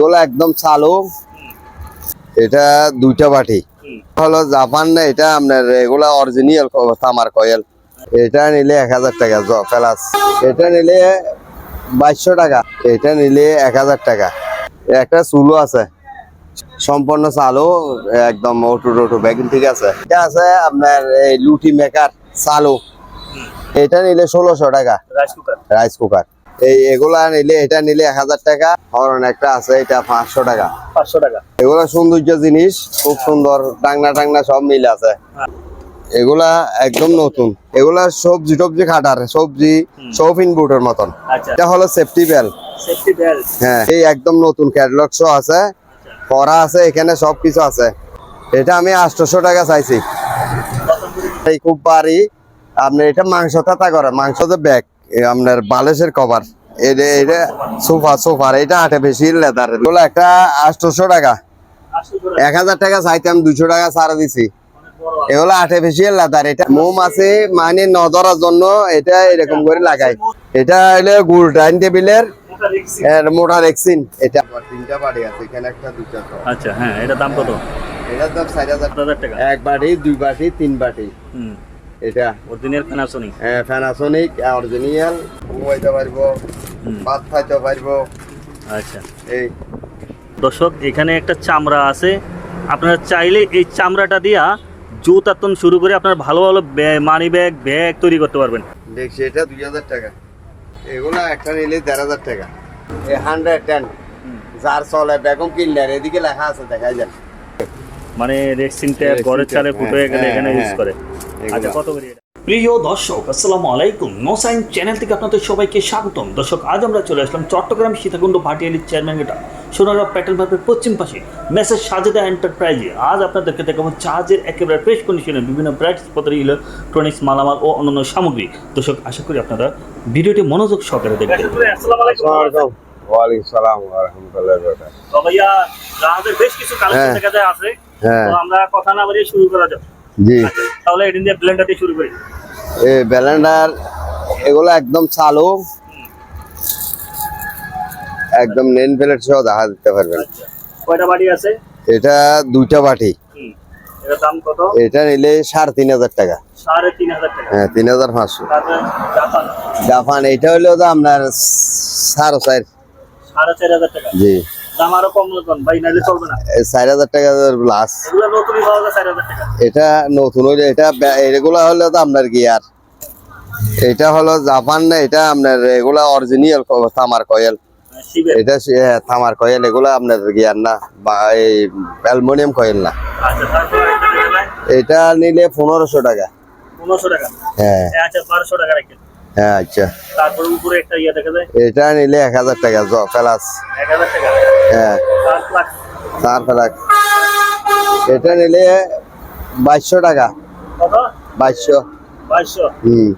এগুলো একদম চালু। এটা দুইটা বাটি। হলো জাপান না এটা আপনার এগুলা অরিজিনাল তামার কয়েল। এটা নিলে এক হাজার টাকা প্লাস। এটা নিলে বাইশশো টাকা। এটা নিলে এক হাজার টাকা। একটা চুলো আছে। সম্পূর্ণ চালু একদম ওটু টোটু ব্যাগিন ঠিক আছে। এটা আছে আপনার এই লুটি মেকার চালু। এটা নিলে ষোলোশো টাকা। রাইস কুকার রাইস কুকার এই এগুলা নিলে এটা নিলে এক হাজার টাকা হরন একটা আছে এটা পাঁচশো টাকা। পাঁচশো টাকা। এগুলা সৌন্দর্য জিনিস খুব সুন্দর টাংনা টাংনা সব মিল আছে। এগুলা একদম নতুন। এগুলা সবজি টবজি খাটার সবজি সব ইনবুটের মতন। আচ্ছা। এটা হলো সেফটি বেল বেল্ট হ্যাঁ এই একদম নতুন ক্যাটলগ শো আছে। করা আছে এখানে সব কিছু আছে। এটা আমি আটশোশো টাকা চাইছি। এই খুব বাড়ি। আপনি এটা মাংস থাতা করে মাংস তো ব্যাগ আপনার বালেশের কভার। এটা এটা সোফা সোফার এটা আর্টিফিশিয়াল লেদার এগুলো একটা আটশোশো টাকা। এক হাজার টাকা চাইতাম দুশো টাকা ছাড়া দিছি। এগুলো আর্টিফিশিয়াল লেদার। এটা মোম আছে মানে ন ধরার জন্য এটা এরকম করে লাগাই। এটা হলো গুল ডাইনিং টেবিলের মোটা রিক্সি রেক্সিন। এটা তিনটা বাড়ি আছে এখানে একটা দুটা আচ্ছা হ্যাঁ এটা দাম কত? এটার দাম হাজার। হাজার টাকা। এক বাটি দুই বাটি তিন বাটি। হুম। এটা? অরিজিনাল প্যানাসোনিক ফ্যানাসনিক অরিজিনাল ঘুমাইতে পারব। ভাত খাইতে পারব। আচ্ছা। এই। দর্শক এখানে একটা চামড়া আছে। আপনারা চাইলে এই চামড়াটা দিয়া জুতাতন শুরু করে আপনার ভালো ভালো মানি ব্যাগ ব্যাগ তৈরি করতে পারবেন। দেখছি এটা দুই হাজার টাকা। এগুলো একটা নিলে দেড় হাজার টাকা। এই হান্ড্রেড টেন যার চলে বেগম কিনলেন এদিকে লেখা আছে দেখা যায় মানে রেক্সিন ট্যাপ Rexin ঘরের tab, চালে ফুটো হয়ে গেলে হ্যাঁ, এখানে হ্যাঁ, ইউজ করে আচ্ছা কত করে প্রিয় দর্শক আসসালামু আলাইকুম। নো সাইন চ্যানেল থেকে আপনাদের সবাইকে স্বাগতম। দর্শক আজ আমরা চলে আসলাম চট্টগ্রাম সীতাকুণ্ড ভাটিয়ালির চেয়ারম্যান গেটা। ভাবের পশ্চিম পাশে মেসেজ সাজেদা এন্টারপ্রাইজে আজ আপনাদেরকে দেখাবো চার্জের একেবারে ফ্রেশ কন্ডিশনে বিভিন্ন ব্রাইট পত্র ইলেকট্রনিক্স মালামাল ও অন্যান্য সামগ্রী। দর্শক আশা করি আপনারা ভিডিওটি মনোযোগ সহকারে দেখবেন। ওয়ালাইকুম সালাম রহমতুল্লাহ ভাইয়া জাহাজের বেশ কিছু কালেকশন হ্যাঁ। দেখা যায় আছে। হ্যাঁ তো আমরা কথা না বাড়িয়ে শুরু করা যাক। জি। তাহলে এদিন দিয়ে ব্লেন্ডার দিয়ে শুরু করি। এই ব্যালেন্ডার এগুলো একদম চালু। একদম নেন প্লেট সহ দেখা দিতে পারবেন। আচ্ছা। কয়টা বাড়ি আছে? এটা দুইটা বাটি। এটা নিলে সাড়ে তিন হাজার টাকা। হ্যাঁ তিন হাজার পাঁচশো। জাপান? এটা হলো তো আপনার সাড়ে চার। সাড়ে চার হাজার টাকা। জি। দাম আরও কম মতন ভাই নাইলে চলবে না। এই চার হাজার টাকা প্লাস এগুলো নতুনই পাওয়া যায় চার হাজার টাকা। এটা নতুন হইলে এটা এগুলা হলো তো আপনার গিয়ার এটা হলো জাপান না এটা আপনার এগুলা অরিজিনাল তামার কয়েল। হ্যাঁ, এটা হ্যাঁ, তামার কয়েল এগুলা আপনার গিয়ার না বা এই অ্যালুমিনিয়াম কয়েল না। আচ্ছা এটা নিলে পনেরোশো টাকা। পনেরোশো টাকা। হ্যাঁ। আচ্ছা বারোশো টাকা রাখেন হ্যাঁ আচ্ছা। তারপরে উপরে একটা ইয়ে দেখা যায়? এটা নিলে এক হাজার টাকা প্লাস এক হাজার টাকা। হ্যাঁ। সাত লাখ। তার প্লাস এটা নিলে বাইশশো টাকা। কত? বাইশশো। বাইশশো? হুম।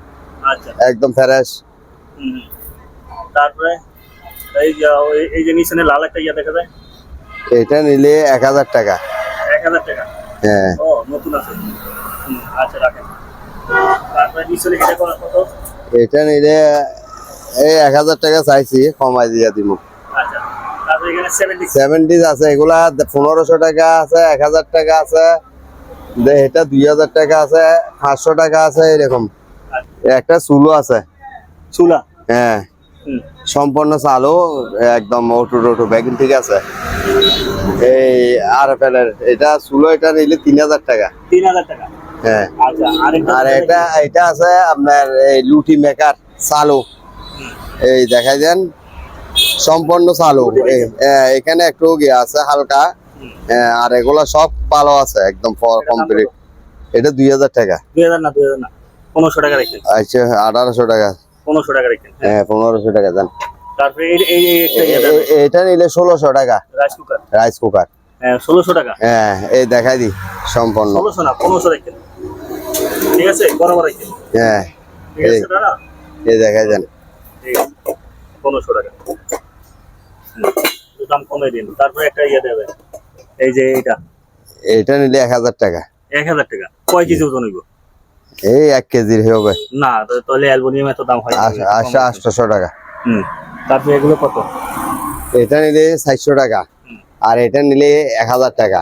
আচ্ছা। একদম ফ্রেশ। হুম। তারপরে এই যে এই যে নিচে লাল একটা ইয়ে দেখা যায়? এটা নিলে এক হাজার টাকা। এক হাজার টাকা? হ্যাঁ। ও নতুন আছে। আচ্ছা রাখেন। তারপরে নিচে এটা কত? এটা নিলে এই এক হাজার টাকা চাইছি কমাই দিয়া দিব আচ্ছা সেভেন্টিজ আছে এগুলা পনেরোশো টাকা আছে এক হাজার টাকা আছে এটা দুই হাজার টাকা আছে পাঁচশো টাকা আছে এরকম। একটা চুলো আছে। চুলা? হ্যাঁ। সম্পূর্ণ চালু একদম ওটু টোটু ব্যাগিন ঠিক আছে। এই আর এর এটা চুলো এটা নিলে তিন হাজার টাকা। তিন হাজার টাকা। হ্যাঁ। আচ্ছা আর এটা এটা আছে আপনার এই লুটি মেকার চালু। এই দেখাই দেন। সম্পূর্ণ এ- এ- এখানে একটু গিয়ে আছে হালকা। এ, আর এগুলা সব ভালো আছে একদম কমপ্লিট এটা দুই হাজার টাকা। দুই হাজার না দুই হাজার না। পনেরোশো টাকা আচ্ছা আঠারোশো টাকা। পনেরোশো টাকা রাখেন হ্যাঁ। পনেরোশো টাকা একটা ইয়ে এটা নিলে ষোলোশো টাকা। রাইস কুকার রাইস কুকার হ্যাঁ ষোলোশো টাকা। হ্যাঁ এই দেখাই দি সম্পূর্ণ। ষোলোশো না পনেরোশো ঠিক আছে? হ্যাঁ ঠিক আছে দাদা? এই দেখাই দেন ঠিক আছে পনেরোশো টাকা। দাম কমে দিন। তারপরে একটা ইয়ে দেবে। এই যে এইটা। এটা নিলে এক হাজার টাকা। এক হাজার টাকা। কয় কেজি ওজন হইব? এই এক কেজির হবে। না তাহলে এত দাম হয়। আটশো আটশোশো টাকা। হুম তারপরে এগুলো কত? এটা নিলে চারশো টাকা। আর এটা নিলে এক হাজার টাকা।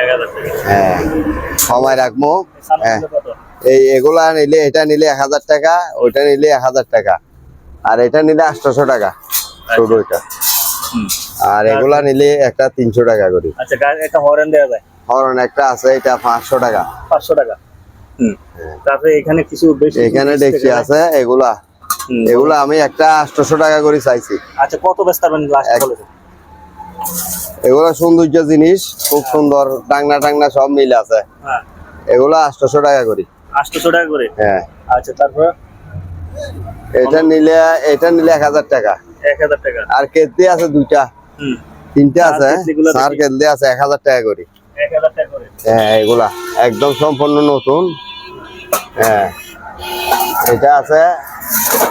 এক হাজার টাকা। হ্যাঁ। সময় রাখব। হ্যাঁ। এই এগুলা নিলে এটা নিলে এক হাজার টাকা ওইটা নিলে এক হাজার টাকা। আর এটা নিলে আটশোশো টাকা ছোট ওইটা আর এগুলা নিলে একটা তিনশো টাকা করি। আচ্ছা একটা হরেন দেওয়া যায়? হরন একটা আছে এটা পাঁচশো টাকা। পাঁচশো টাকা? তারপরে এখানে কিছু বেশি এখানে দেখছি আছে এগুলা। এগুলা আমি একটা আটশোশো টাকা করে চাইছি। আচ্ছা কত ব্যস্ত। এগুলা সৌন্দর্য জিনিস খুব সুন্দর টাংনা টাংনা সব মিল আছে। হ্যাঁ। এগুলা আটশোশো টাকা করি। আটশোশো টাকা করে? হ্যাঁ। আচ্ছা তারপর? এটা নিলে এটা নিলে এক হাজার টাকা। এক হাজার টাকা। আর কেতলি আছে দুইটা। হুম। তিনটা আছে কেতলিগুলা সার আছে এক হাজার টাকা করি। এক হাজার টাকা করে। হ্যাঁ এগুলা। একদম সম্পূর্ণ নতুন। হ্যাঁ। এটা আছে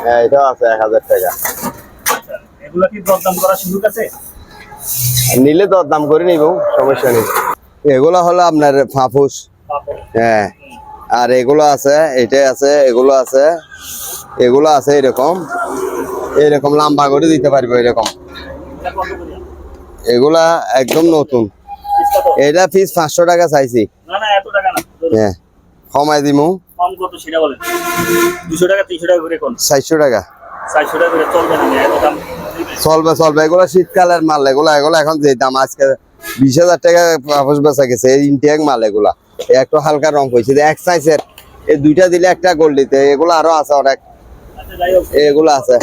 হ্যাঁ এটাও আছে এক হাজার টাকা। আচ্ছা এগুলা কি দরদাম করার সুযোগ আছে? নিলে তো দাম করে নিব সমস্যা নেই। এগুলা হলো আপনার ফাফুস। হ্যাঁ। আর এগুলো আছে এটাই আছে এগুলো আছে এগুলো আছে এরকম। এরকম লম্বা করে দিতে পারব এরকম। এগুলা একদম নতুন? এটা ফিস পাঁচশো টাকা চাইছি। হ্যাঁ কমাই দিমু। চারশো টাকা। চলবে চলবে এগুলো শীতকালের মাল এগুলো এগুলো এখন যে দাম আজকে বিশ হাজার টাকা বেচা গেছে ইনটেক মাল এগুলা। একটু হালকা রং হয়েছে এক সাইজের এই দুইটা দিলে একটা গোল দিতে। এগুলো আরও আছে অনেক। আচ্ছা এগুলো আছে।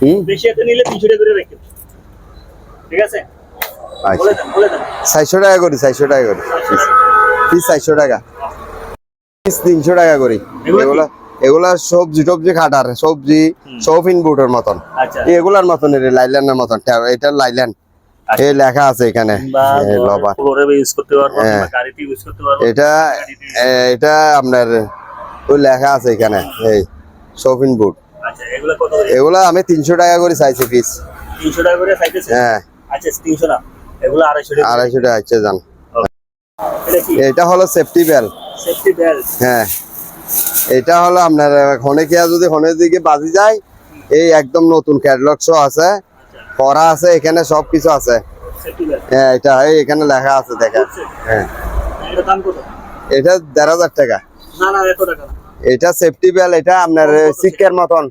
হুম? বেশি এত নিলে তিনশো টাকা করে রেখে ঠিক আছে? আচ্ছা। বলে দেন বলে দেন। চারশো টাকা করি চারশো টাকা করি। পিস চারশো টাকা। পিস টাকা করি। এগুলা? এগুলা সবজি টবজি খাটার। সবজি সব ইনবুটের মতন। আচ্ছা। এগুলার মতন লাইল্যান্ডের মতন। এটা লাইল্যান্ড। এই লেখা আছে এখানে। হ্যাঁ। এটা এটা আপনার ওই লেখা আছে এখানে এই শপিং বুট আচ্ছা এগুলো আমি তিনশো টাকা করে চাইছি পিস তিনশো টাকা করে হ্যাঁ। আচ্ছা তিনশো না এগুলো আড়াইশো টাকা। আড়াইশো টাকা হচ্ছে যান। এটা হলো সেফটি বেল সেফটি হ্যাঁ। এটা হলো আপনার খনিকিয়া যদি খনের দিকে বাজি যায় এই একদম নতুন ক্যাটলগ শো আছে। করা আছে এখানে সব কিছু আছে। হ্যাঁ এটা এখানে লেখা আছে দেখা হ্যাঁ। এটা দেড় হাজার টাকা। এটা সেফটি বেল এটা আপনার সিক্কের মতন।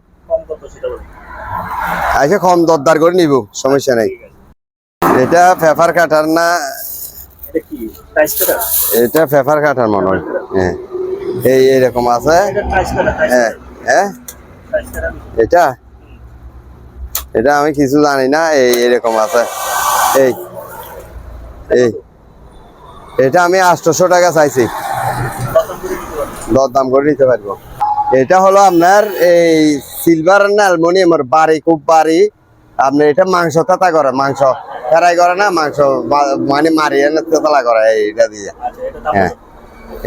আচ্ছা কম দরদার করে নিব সমস্যা নেই। এটা পেপার কাটার না এটা পেপার কাটার মনে হয়। হ্যাঁ। এই এরকম আছে। হ্যাঁ। হ্যাঁ? এটা? এটা আমি কিছু জানি না এই এরকম আছে। এই এই এটা আমি আটশোশো টাকা চাইছি। দরদাম করে নিতে পারব। এটা হলো আপনার এই সিলভার না অ্যালমোনিয়ামের বাড়ি খুব বাড়ি। আপনার এটা মাংস তাতা করে মাংস ফ্রাই করে না মাংস মানে মারিয়ে না তেতলা করে এইটা দিয়ে। হ্যাঁ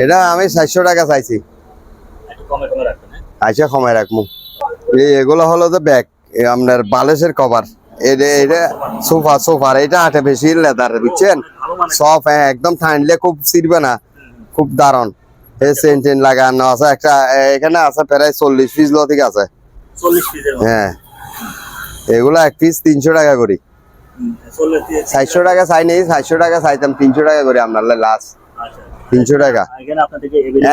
এটা আমি চারশো টাকা চাইছি। কমে কমে হ্যাঁ? আচ্ছা কমাই রাখব। এই এগুলো হলো যে ব্যাগ আপনার বালিশের কভার। এটা এটা সোফা সোফার এটা আর্টিফিশিয়াল লেদার বুঝছেন? সব হ্যাঁ একদম ঠান্ডলে খুব ছিড়বে না খুব দারুণ। এই সেন টেন লাগানো আছে একটা এখানে আছে প্রায় চল্লিশ পিস আছে। চল্লিশ পিসের মতো হ্যাঁ। এগুলো এক পিস তিনশো টাকা করি। চারশো টাকা চাই নেই চারশো টাকা চাইতাম তিনশো টাকা করে আপনার লাস্ট। আচ্ছা। তিনশো টাকা।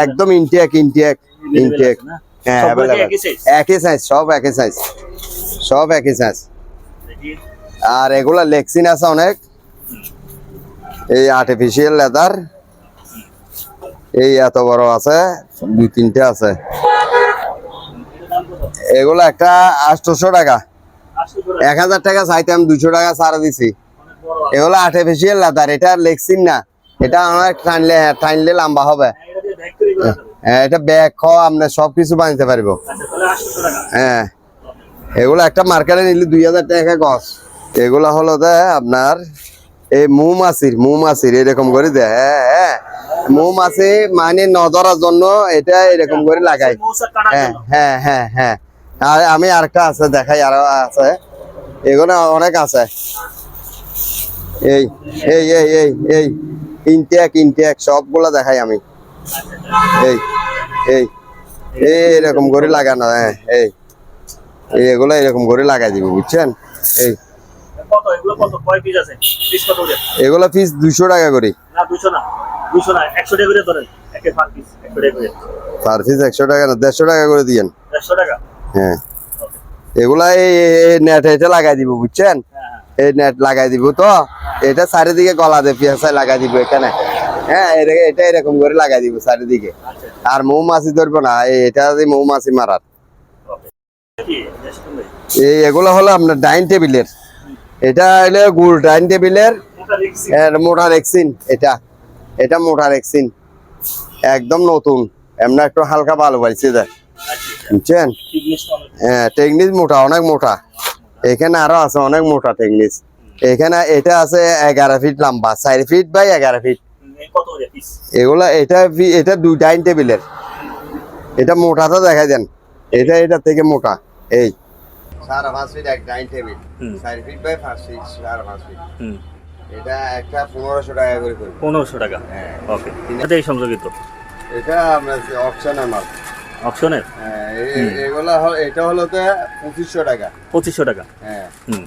একদম ইনটেক ইনটেক ইনটেক। আছে? হ্যাঁ। একই সাইজ সব একই সাইজ সব একই সাইজ আর এগুলা লেক্সিন আছে অনেক। এই আর্টিফিশিয়াল লেদার এই এত বড় আছে দুই তিনটে আছে। এগুলো একটা আটশোশো টাকা। এক হাজার টাকা চাইতাম দুশো টাকা ছাড়া দিছি। এগুলো আর্টিফিশিয়াল লেদার এটা লেক্সিন না। এটা অনেক টানলে টানলে লম্বা হবে। হ্যাঁ, হ্যাঁ, এটা ব্যাগ খ আপনি সব কিছু বানাতে পারব। হ্যাঁ এগুলো একটা মার্কেটে নিলে দুই হাজার টাকা গছ এগুলা হলো যে আপনার এই মৌমাছির মৌমাছির এরকম করে দেয় হ্যাঁ হ্যাঁ মৌমাছি মানে নজরার জন্য এটা এরকম করে লাগাই। হ্যাঁ হ্যাঁ হ্যাঁ হ্যাঁ। আর আমি আরেকটা আছে দেখাই আরও আছে। এগুলো অনেক আছে। এই এই এই এই এই ইনটেক ইনটেক সবগুলো দেখাই আমি। এই এই এরকম করে লাগানো হ্যাঁ এই এগুলো এরকম করে লাগাই দিব বুঝছেন? এই এগুলো পিস দুশো টাকা করে। পার পিস একশো টাকা না দেড়শো টাকা করে দিয়েন। হ্যাঁ। এগুলা এই নেট এটা লাগাই দিব বুঝছেন? হ্যাঁ হ্যাঁ। এই নেট লাগাই দিব তো। এটা চারিদিকে গলা দিয়ে পেঁচাই লাগাই দিব এখানে। হ্যাঁ এটা- এরকম করে লাগাই দিব চারিদিকে। আর মৌমাছি ধরবো না এটা মৌমাছি মারার। এই এগুলো হলো আপনার ডাইন টেবিলের। এটা হলো গুড় ডাইন টেবিলের মোটা রেক্সিন, এটা। এটা মোটা রেক্সিন। একদম নতুন, এমন একটু হালকা ভালো পাইছে আচ্ছা বুঝছেন? হ্যাঁ টেকনিস মোটা, অনেক মোটা। এখানে আরও আছে অনেক মোটা টেকনিস। এখানে এটা আছে এগারো ফিট লম্বা, চার ফিট বাই এগারো ফিট। এগুলা এটা এটা দুই ডাইন টেবিলের। এটা মোটাটা দেখাই দেন। এটা এটা থেকে মোটা। এই। সাড়ে পাঁচ ফিট এক ডাইন টেবিল। চার ফিট বাই পাঁচ ফিট সাড়ে পাঁচ ফিট এটা একটা পনেরোশো টাকা করে পড়বে। পনেরোশো টাকা? হ্যাঁ। ওকে এটাই সংযোগিত? এটা আপনার অপশনের মাল। অপশনের হ্যাঁ এগুলা হল- এটা হলো তো পঁচিশশো টাকা। পঁচিশশো টাকা? হ্যাঁ। হুম।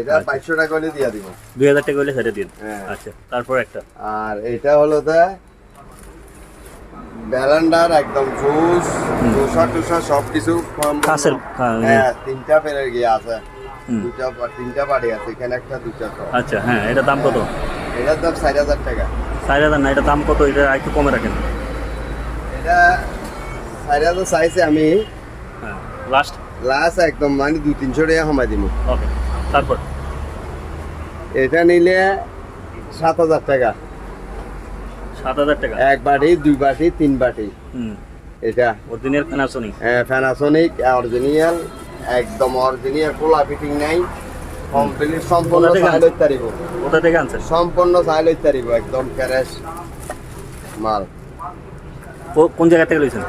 এটা টাকা দিয়ে দিব। দুই হাজার টাকা হলে সেটা দিন হ্যাঁ। আচ্ছা তারপর একটা। আর এটা হলো ব্যালেন্ডার একদম জুস টুসা টুসা সব কিছু কাঁচের, হ্যাঁ, হ্যাঁ তিনটা পেরের গিয়ে আছে। দুটা তিনটা বাড়ি আছে এখানে একটা দুটা আচ্ছা হ্যাঁ এটা দাম কত? এটার দাম হাজার টাকা। চার হাজার না এটা দাম কত? এটা একটু কমে রাখেন। এটা হাজার চাইছে আমি। হ্যাঁ লাস্ট লাস্ট একদম মানে দু তিনশো টাকা সময় দিব ওকে তারপর? এটা নিলে সাত হাজার টাকা। সাত হাজার টাকা? এক বাটি দুই বাটি তিন বাটি। এটা। অরিজিনাল প্যানাসোনিক ফ্যানাসনিক অরিজিনাল একদম অরিজিনাল কোলা ফিটিং নাই। কমপ্লিট সম্পূর্ণ থেকে তারিব কোথা থেকে আনছেন? সম্পূর্ণ চাইল তারিব একদম ফ্রেশ মাল। কোন জায়গা থেকে লইছেন?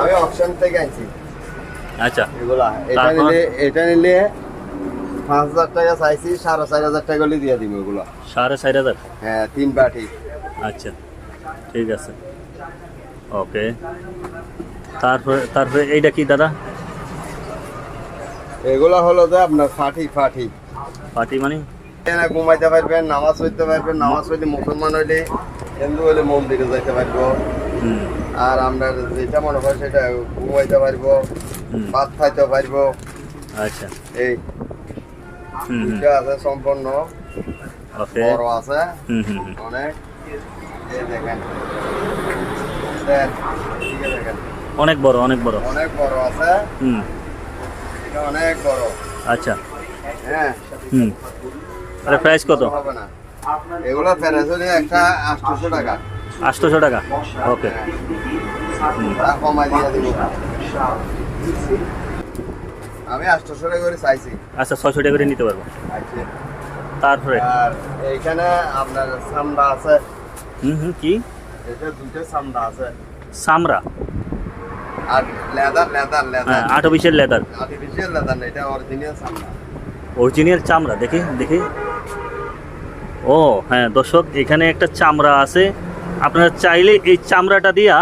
আমি অপশন থেকে আনছি। আচ্ছা। এগুলা এটা নিলে এটা নিলে পাঁচ হাজার টাকা চাইছি সাড়ে চার হাজার টাকা হলে দিয়ে দিব এগুলো। সাড়ে চার হাজার? হ্যাঁ তিন বাটি। আচ্ছা ঠিক আছে। ওকে। তারপরে তারপরে এইটা কি দাদা? এগুলো হলো যে আপনার ফাটি ফাটি। পার্টি মানে? ঘুমাইতে পারবেন নামাজ পড়তে পারবেন নামাজ পড়লে মুসলমান হইলে হিন্দু হইলে মন্দিরে যাইতে পারব। আর আমরা যেটা মনে হয় সেটা ঘুমাইতে পারব। ভাত খাইতে পারব। আচ্ছা। এই দুইটা আছে সম্পূর্ণ। ওকে। বড় আছে। হুম হুম হুম। অনেক। এই দেখেন। অনেক বড় অনেক বড়। অনেক বড় আছে। হুম। এটা অনেক বড়। আচ্ছা। হ্যাঁ। হুম। আরে প্রাইস কত? হবে না। এগুলো প্যারেস হলে একটা আটশোশো টাকা। আটশোশো টাকা। ওকে। তা কমাই দিয়ে দিব। আমি আটশোশো টাকা করে চাইছি। আচ্ছা ছয়শো টাকা করে নিতে পারব। আচ্ছা। তারপরে? আর এইখানে আপনার সামডা আছে। হুম হুম কি? এটা দুইটা সামডা আছে। সামরা? আর লেদার লেদার হ্যাঁ লেদার। আটো বিশের লেদার। আর্টিফিশিয়াল লেদার না এটা অরিজিনাল সামডা। অরিজিনাল চামড়া দেখি দেখি। ও হ্যাঁ দর্শক এখানে একটা চামড়া আছে। আপনারা চাইলে এই চামড়াটা দিয়া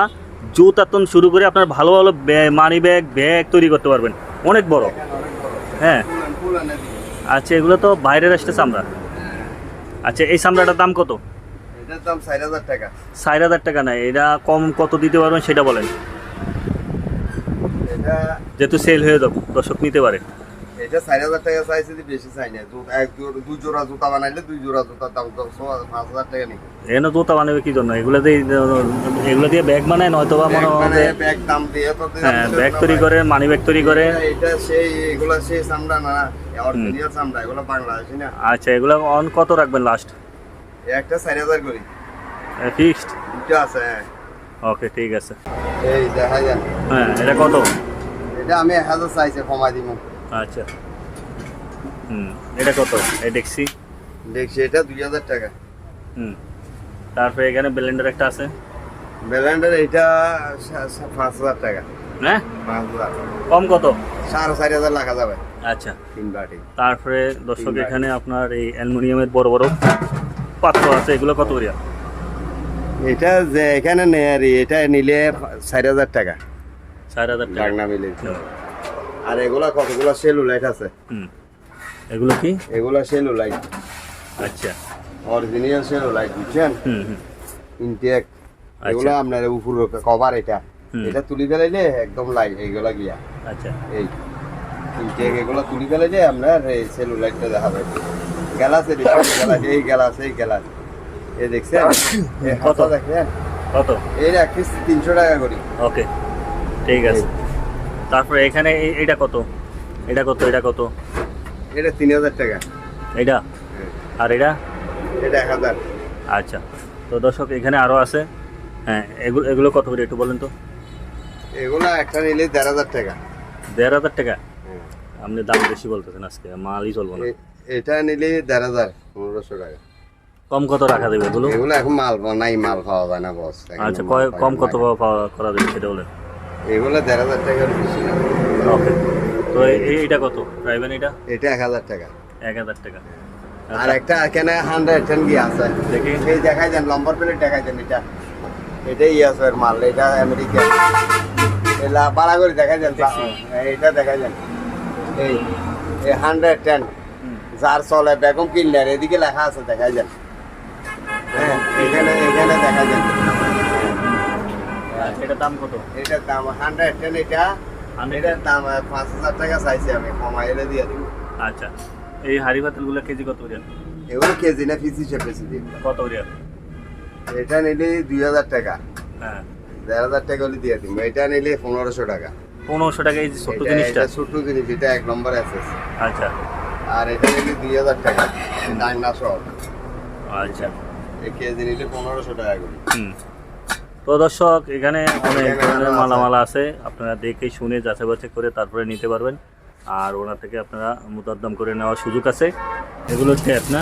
জুতাতন শুরু করে আপনার ভালো ভালো মানি ব্যাগ ব্যাগ তৈরি করতে পারবেন। অনেক বড়। হ্যাঁ। আচ্ছা এগুলো তো বাইরের আসছে চামড়া। আচ্ছা এই চামড়াটার দাম কত? এটার দাম ষাট হাজার টাকা। ষাট হাজার টাকা নেয় এটা কম কত দিতে পারবেন সেটা বলেন। এটা যেহেতু সেল হয়ে যাবে দর্শক নিতে পারে। এটা ষাট হাজার টাকা চাইছি যে বেশি চাই না এক জোড়া দুই জোড়া জুতা বানাইলে দুই জোড়া জুতার দাম তো ছ- পাঁচ হাজার টাকা নেই। এখানে জুতা বানাবে কি জন্য? এগুলো দিয়ে এগুলো দিয়ে ব্যাগ বানায় নয়তো বা মনে হয় ব্যাগ দাম দিয়ে তো হ্যাঁ ব্যাগ তৈরি করে মানি ব্যাগ তৈরি করে। এটা- সেই এগুলা সেই চামড়া না অরিজিনাল চামড়া এগুলো বাংলাদেশি না। আচ্ছা এগুলো অন কত রাখবেন লাস্ট একটা চার হাজার করি। ফিক্সড দুটো আছে হ্যাঁ। ওকে ঠিক আছে। এই দেখা যান হ্যাঁ এটা কত? এটা আমি এক হাজার চাইছে কমাই দিব আচ্ছা। হুম এটা কত? এই দেখছি দেখছি এটা দুই হাজার টাকা। হুম তারপরে এখানে ব্লেন্ডার একটা আছে? ব্যালেন্ডার এটা পাঁচ হাজার টাকা। হ্যাঁ? পাঁচ হাজার। কম কত? সাড়ে চারি হাজার লাগা যাবে। আচ্ছা। তিন বাটি। তারপরে দর্শক এখানে আপনার এই অ্যালুমিনিয়ামের বড় বড় পাত্র আছে এগুলো কত করিয়া? এটা যে এখানে নেই আর এটা নিলে চার হাজার টাকা। চার হাজার টাকা। ডাকনা মিলে আর এগুলা কতগুলো সেলুলাইট আছে? হুম। এগুলো কি? এগুলো সেলুলাইট আচ্ছা। অরিজিনাল সেলুলাইট বুঝছেন? হুম হুম। ইনটেক এগুলো আপনার উপর কভার এটা। এটা তুলি ফেলাইলে একদম লাই এইগুলা গিয়া। আচ্ছা। এই ইনটেক এগুলো তুলি ফেলাইলে আপনার এই সেলুলাইটটা দেখা যাবে। গ্যালাস এই গ্যালাস এই গ্যালাস। এই দেখছেন কত? দেখেন? কত? এই এক পিস তিনশো টাকা করি। ওকে ঠিক আছে। তারপরে এখানে এইটা কত? এটা কত? এটা কত? এটা তিন হাজার টাকা। এটা? আর এটা? এটা এক হাজার। আচ্ছা। তো দর্শক এখানে আরও আছে। হ্যাঁ এগুলো এগুলো কত করে একটু বলেন তো? এগুলো একটা নিলে দেড় হাজার টাকা। দেড় হাজার টাকা? আপনি দাম বেশি বলতেছেন আজকে মালই চলবো না। এটা নিলে দেড় হাজার পনেরোশো টাকা। কম কত রাখা দেবে এগুলো? এগুলো এখন মাল নাই মাল পাওয়া যায় না বস। আচ্ছা কম কত পাওয়া- করা দেবে সেটা বলেন। এগুলো দেড় হাজার টাকার বেশি। ওকে তো এই- এই- এইটা কত? প্রাইভেন এটা এটা এক হাজার টাকা। এক হাজার টাকা। আর একটা এখানে হান্ড্রেড টেন গিয়ে আছে? দেখি। এই দেখাই যান নম্বর প্লেট দেখাই যান এটা। এটাই আছে মাল এটা আমেরিকা এলা বাড়া করে দেখাই যান দেখছি। এটা দেখাই যান এই এই হান্ড্রেড টেন যার চলে বেগম কিনলেন এদিকে লেখা আছে দেখাই যান হ্যাঁ এখানে এখানে দেখা আচ্ছা, এটার দাম কত? এটার দাম হান্ড্রেড টেন এটা। এটার দাম পাঁচ হাজার টাকা চাইছি আমি কমাই দিয়ে দিব। আচ্ছা এই হাড়ি পাতিলগুলো কেজি কত করে এগুলো কেজি না পিস হিসেবে দিন। কত করে এটা নিলে দুই হাজার টাকা। হ্যাঁ। দেড় হাজার টাকা হলে দিয়ে দিব এটা নিলে পনেরোশো টাকা। পনেরোশো টাকা এই যে ছোট্ট জিনিসটা? ছোট্ট জিনিস এটা এক নম্বর আছে। আচ্ছা। আর এটা নিলে দুই হাজার টাকা ডাইনা সহ আচ্ছা। এই কেজি নিলে পনেরোশো টাকা করে। হুম। তো দর্শক এখানে অনেক ধরনের আরও আছে। আপনারা দেখে শুনে যাচাই বাছাই করে তারপরে নিতে পারবেন। আর ওনার থেকে আপনারা মুতাদ্দাম করে নেওয়ার সুযোগ আছে। এগুলো ট্যাপ না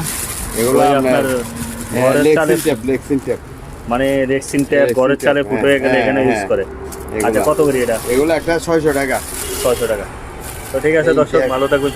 এগুলো আপনার টেপ মানে রেক্সিন ট্যাপ ঘরের চালে ফুটো হয়ে গেলে হ্যাঁ, এখানে হ্যাঁ, ইউজ করে। আচ্ছা কত করে এটা? এগুলো একটা ছয়শো টাকা। ছয়শো টাকা। তো ঠিক আছে দর্শক ভালো থাকবেন